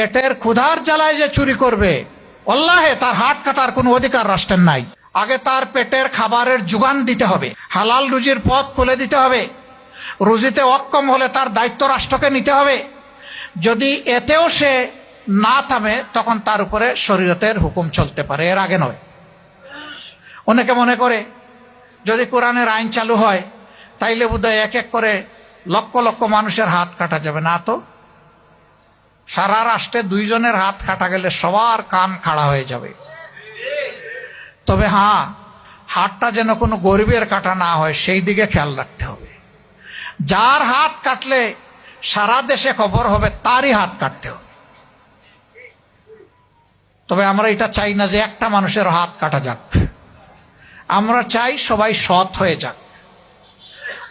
পেটের ক্ষুধার জ্বালায় যে চুরি করবে, অল্লাহে তার হাট কাটার কোনো অধিকার রাষ্ট্রের নাই। আগে তার পেটের খাবারের যোগান দিতে হবে, হালাল রুজির পথ খুলে দিতে হবে। রুজিতে অক্ষম হলে তার দায়িত্ব রাষ্ট্রকে নিতে হবে। যদি এতেও সে না থামে, তখন তার উপরে শরীয়তের হুকুম চলতে পারে, এর আগে নয়। অনেকে মনে করে, যদি কোরআনের আইন চালু হয়, তাইলে বোধহয় এক এক করে লক্ষ লক্ষ মানুষের হাত কাটা যাবে, না তো? সারা রাষ্ট্রে দুইজনের হাত কাটা গেলে সবার কান খাড়া হয়ে যাবে। তবে হ্যাঁ হাতটা যেন কোনো গরিবের কাটা না হয়, সেই দিকে খেয়াল রাখতে হবে। যার হাত কাটলে সারা দেশে খবর হবে, তারই হাত কাটতে হবে। তবে আমরা এটা চাই না যে একটা মানুষের হাত কাটা যাক। আমরা চাই সবাই সৎ হয়ে যাক।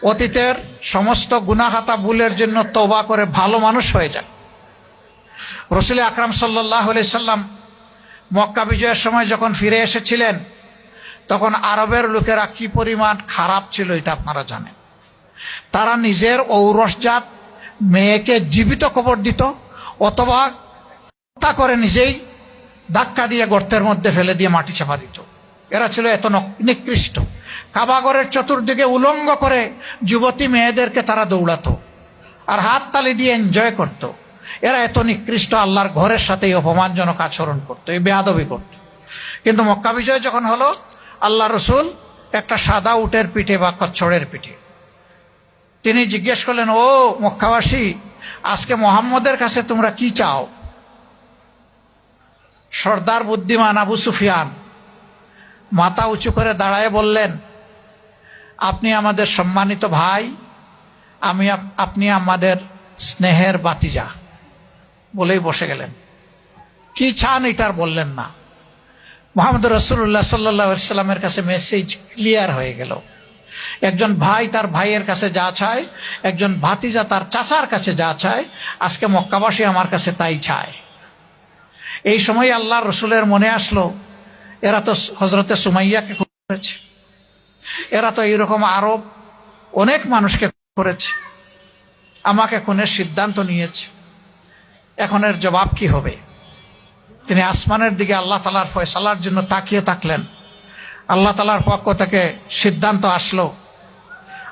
অতীতের সমস্ত গুনাহাতা ভুলের জন্য তবা করে ভালো মানুষ হয়ে যাক। রসুল আকরাম সাল্লাহ সাল্লাম মক্কা বিজয়ের সময় যখন ফিরে এসেছিলেন, তখন আরবের লোকেরা কি পরিমাণ খারাপ ছিল এটা আপনারা জানেন। তারা নিজের ঔরসজাত মেয়েকে জীবিত কবর দিত, অথবা হত্যা করে নিজেই ধাক্কা দিয়ে গর্তের মধ্যে ফেলে দিয়ে মাটি চাপা দিত। এরা ছিল এত নিকৃষ্ট। কাবাগরের চতুর্দিকে উলঙ্গ করে যুবতী মেয়েদেরকে তারা দৌড়াতো, আর হাত তালি দিয়ে এনজয় করত। এরা এত নিকৃষ্ট আল্লাহর ঘরের সাথে অপমানজনক আচরণ করতো, এই বেয়াদবি করত। কিন্তু মক্কা বিজয় যখন হলো আল্লাহ রসুল একটা সাদা উটের পিঠে বা কচ্ছড়ের পিঠে। তিনি জিজ্ঞেস করলেন, ও মক্কাবাসী, আজকে মোহাম্মদের কাছে তোমরা কি চাও? সর্দার বুদ্ধিমান আবু সুফিয়ান মাথা উঁচু করে দাঁড়ায় বললেন, আপনি আমাদের সম্মানিত ভাই, আমি আপ- আপনি আমাদের স্নেহের বাতিজা। বলেই বসে গেলেন। কি চান এটার বললেন না। মোহাম্মদ রসুল্লাহ সাল্লাহ সাল্লামের কাছে মেসেজ ক্লিয়ার হয়ে গেল। একজন ভাই তার ভাইয়ের কাছে যা চায়, একজন ভাতিজা তার চাচার কাছে যা চায়, আজকে মক্কাবাসী আমার কাছে তাই চায়। এই সময় আল্লাহ রসুলের মনে আসলো, এরা তো হজরতে সুমাইয়াকে করেছে। এরা তো এইরকম আরব অনেক মানুষকে করেছে। আমাকে খুনের সিদ্ধান্ত নিয়েছে। এখন এর জবাব কি হবে? তিনি আসমানের দিকে আল্লাহ তালার ফয়সালার জন্য তাকিয়ে থাকলেন। আল্লাহ তালার পক্ষ থেকে সিদ্ধান্ত আসলো।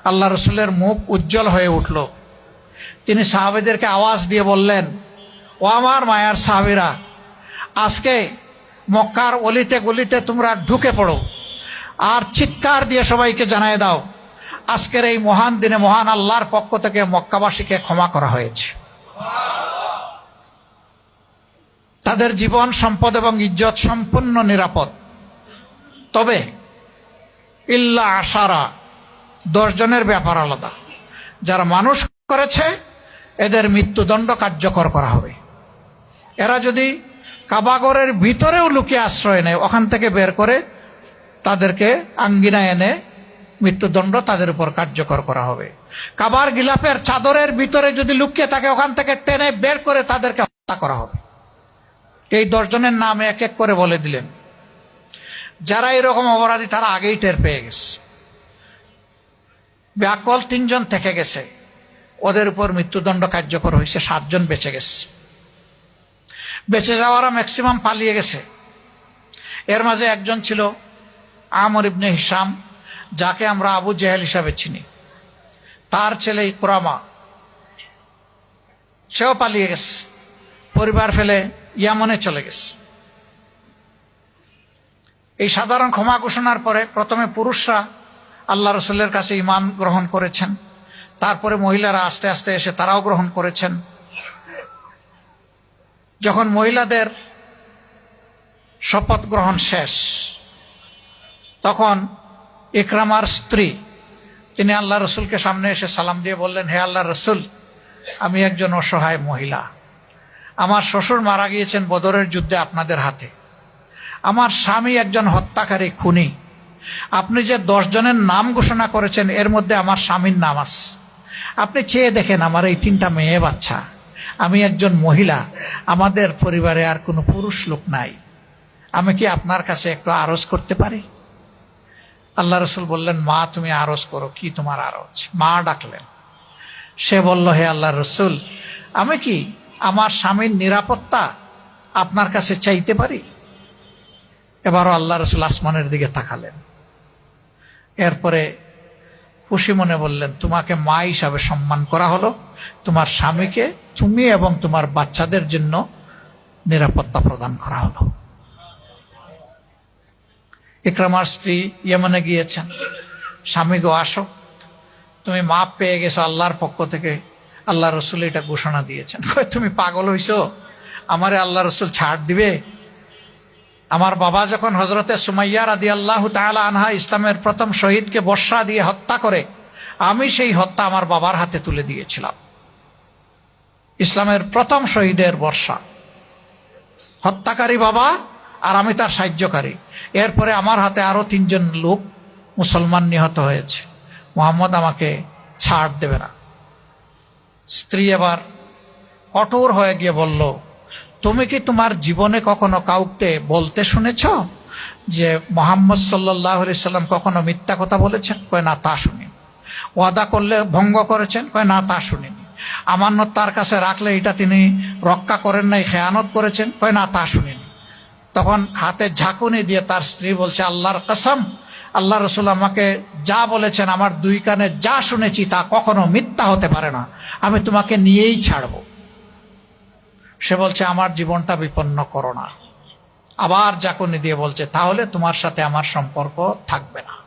আল্লাহ রসুলের মুখ উজ্জ্বল হয়ে উঠল। তিনি সাহাবেদেরকে আওয়াজ দিয়ে বললেন, ও আমার মায়ার সাহাবিরা, আজকে মক্কার অলিতে গলিতে তোমরা ঢুকে পড়ো। আর চিৎকার দিয়ে সবাইকে জানায় দাও, আজকের এই মহান দিনে মহান আল্লাহর পক্ষ থেকে মক্কাবাসীকে ক্ষমা করা হয়েছে। তাদের জীবন, সম্পদ এবং ইজ্জত সম্পূর্ণ নিরাপদ। তবে, ইল্লা আশারা, দশজনের ব্যাপার আলাদা। যারা মানুষ করেছে, এদের মৃত্যুদণ্ড কার্যকর করা হবে। এরা যদি কাবাগরের ভিতরেও লুকিয়ে আশ্রয় নেয়, ওখান থেকে বের করে তাদেরকে আঙ্গিনা এনে মৃত্যুদণ্ড তাদের উপর কার্যকর করা হবে। কাবার গিলাপের চাদরের ভিতরে যদি লুকিয়ে থাকে, ওখান থেকে টেনে বের করে তাদেরকে হত্যা করা হবে। এই দশজনের নাম এক এক করে বলে দিলেন। যারা এরকম অপরাধী, তারা আগেই টের পেয়ে গেছে। ব্যাকল তিনজন থেকে গেছে। ওদের উপর মৃত্যুদণ্ড কার্যকর হয়েছে, সাতজন বেঁচে গেছে। বেঁচে যাওয়ারা ম্যাক্সিমাম পালিয়ে গেছে। এর মাঝে একজন ছিল আমর ইবনে হিসাম যাকে আমরা আবু জেহেল হিসাবে চিনি। তার ছেলে ইকরামা সেও পালিয়ে গেছে। পরিবার ফেলে ইয়ামনে চলে গেছে। এই সাধারণ ক্ষমা ঘোষণার পরে প্রথমে পুরুষরা আল্লাহ রসুলের কাছে ইমান গ্রহণ করেছেন। তারপরে মহিলারা আস্তে আস্তে এসে তারাও গ্রহণ করেছেন। যখন মহিলাদের শপথ গ্রহণ শেষ, তখন ইকরামার স্ত্রী, তিনি আল্লাহ রসুলকে সামনে এসে সালাম দিয়ে বললেন, হে আল্লাহ রসুল, আমি একজন অসহায় মহিলা। আমার শ্বশুর মারা গিয়েছেন বদরের যুদ্ধে আপনাদের হাতে। আমার স্বামী একজন হত্যাকারী খুনি। আপনি যে জনের নাম ঘোষণা করেছেন, এর মধ্যে আমার স্বামীর নাম আছে। আপনি চেয়ে দেখেন আমার এই তিনটা মেয়ে বাচ্চা। আমি একজন মহিলা, আমাদের পরিবারে আর কোনো পুরুষ লোক নাই। আমি কি আপনার কাছে একটু আরজ করতে পারি? আল্লাহ রসুল বললেন, মা, তুমি আরজ করো, কি তোমার আরজ? মা ডাকলেন। সে বলল, হে আল্লাহ রসুল, আমি কি আমার স্বামীর নিরাপত্তা আপনার কাছে চাইতে পারি? এবারও আল্লাহ রসুল আসমানের দিকে তাকালেন। এরপরে খুশি মনে বললেন, তোমাকে মা হিসাবে সম্মান করা হলো। তোমার স্বামীকে তুমি এবং তোমার বাচ্চাদের জন্য নিরাপত্তা প্রদান করা হলো। ইকরামার স্ত্রী ইয়েমনে গিয়েছেন। স্বামী গো, আসো। তুমি মাপ পেয়ে গেছো আল্লাহর পক্ষ থেকে। আল্লাহ রসুল এটা ঘোষণা দিয়েছেন। তুমি পাগল হইছো? আমারে আল্লাহ রসুল ছাড় দিবে? আমার বাবা যখন হজরতে সুমাইয়া রাদি আল্লাহ তালা আনহা ইসলামের প্রথম শহীদকে বর্ষা দিয়ে হত্যা করে, আমি সেই হত্যা আমার বাবার হাতে তুলে দিয়েছিলাম। ইসলামের প্রথম শহীদের বর্ষা। হত্যাকারী বাবা আর আমি তার সাহায্যকারী। এরপরে আমার হাতে আরও তিনজন লোক মুসলমান নিহত হয়েছে। মোহাম্মদ আমাকে ছাড় দেবে না। স্ত্রী এবার কঠোর হয়ে গিয়ে বলল, তুমি কি তোমার জীবনে কখনো কাউকে বলতে শুনেছ যে মোহাম্মদ সাল্লাহ সাল্লাম কখনো মিথ্যা কথা বলেছেন? কয়, না, তা শুনিনি। ওয়াদা করলে ভঙ্গ করেছেন? কয়, না, তা শুনিনি। আমানত তার কাছে রাখলে এটা তিনি রক্ষা করেন নাই, খেয়ানত করেছেন? কয়, না, তা শুনিনি। তখন হাতে ঝাঁকুনি দিয়ে তার স্ত্রী বলছে, আল্লাহর কসম আল্লাহ রসুল আমাকে যা বলেছেন, আমার দুই কানে যা শুনেছি তা কখনো মিথ্যা হতে পারে না। আমি তোমাকে নিয়েই ছাড়ব। সে বলছে, আমার জীবনটা বিপন্ন করো না। আবার জাকুনি দিয়ে বলছে, তাহলে তোমার সাথে আমার সম্পর্ক থাকবে না।